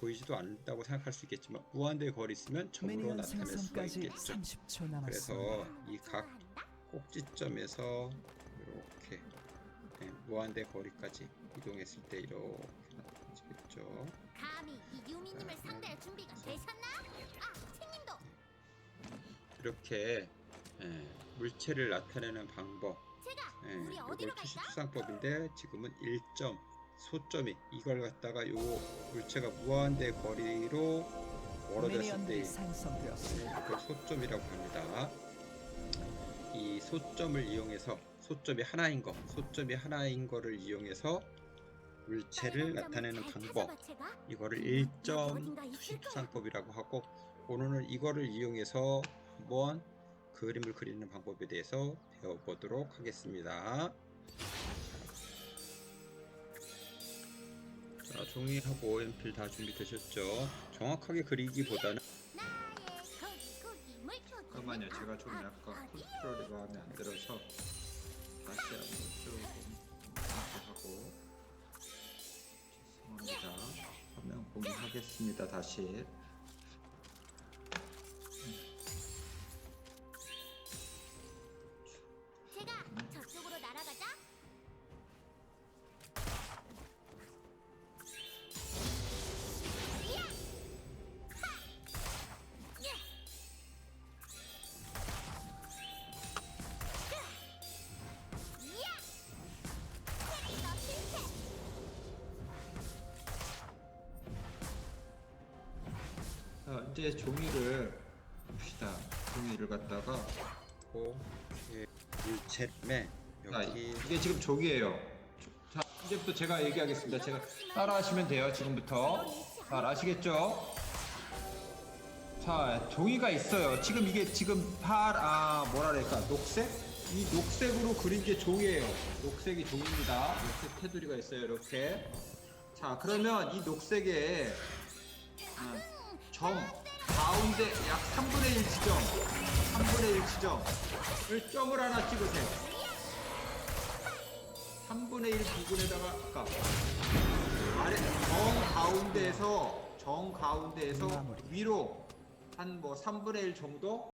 보이지도 않는다고 생각할 수 있겠지만 무한대 거리 있으면 점으로 나타낼 수가 있겠죠. 30초 그래서 남았습니다. 이각 꼭지점에서 이렇게 네, 무한대 거리까지 이동했을 때 이렇게 나타나지겠죠. 감히 이 유미님을 상대할 준비가 되셨나? 아, 챙님도 이렇게 예, 물체를 나타내는 방법 제가 예, 우리 어디로 이걸 갈까? 투시투상법인데 지금은 1점 소점이 이걸 갖다가 요 물체가 무한대 거리로 멀어졌을 때 미니언들이 생성되었습니다. 이걸 소점이라고 합니다. 이 소점을 이용해서 소점이 하나인 거, 소점이 하나인 거를 이용해서 물체를 나타내는 방법 이거를 일점 투시투상법이라고 하고 오늘은 이거를 이용해서 한번 그림을 그리는 방법에 대해서 배워보도록 하겠습니다. 자, 종이하고 연필 다 준비되셨죠? 정확하게 그리기보다는 잠깐만요. 제가 좀 약간 컨트롤이 마음에 안 들어서 다시 한번 조금 하고 죄송합니다. 화면 공유하겠습니다. 다시. 자, 이제 종이를 봅시다. 종이를 갖다가 고 예, 물체에 자, 여기 이게 지금 종이에요. 자, 이제부터 제가 얘기하겠습니다. 제가 따라 하시면 돼요, 지금부터. 잘 아시겠죠? 자, 종이가 있어요. 지금 이게 지금 팔, 아, 뭐라 그럴까, 녹색? 이 녹색으로 그린 게 종이에요. 녹색이 종입니다. 녹색 테두리가 있어요, 이렇게. 자, 그러면 이 녹색에, 아, 점, 가운데 약 3분의 1 지점, 3분의 1 지점을 점을 하나 찍으세요. 3분의 1 부분에다가 아까 아래 정 가운데에서 정 가운데에서. 위로 한 뭐 3분의 1 정도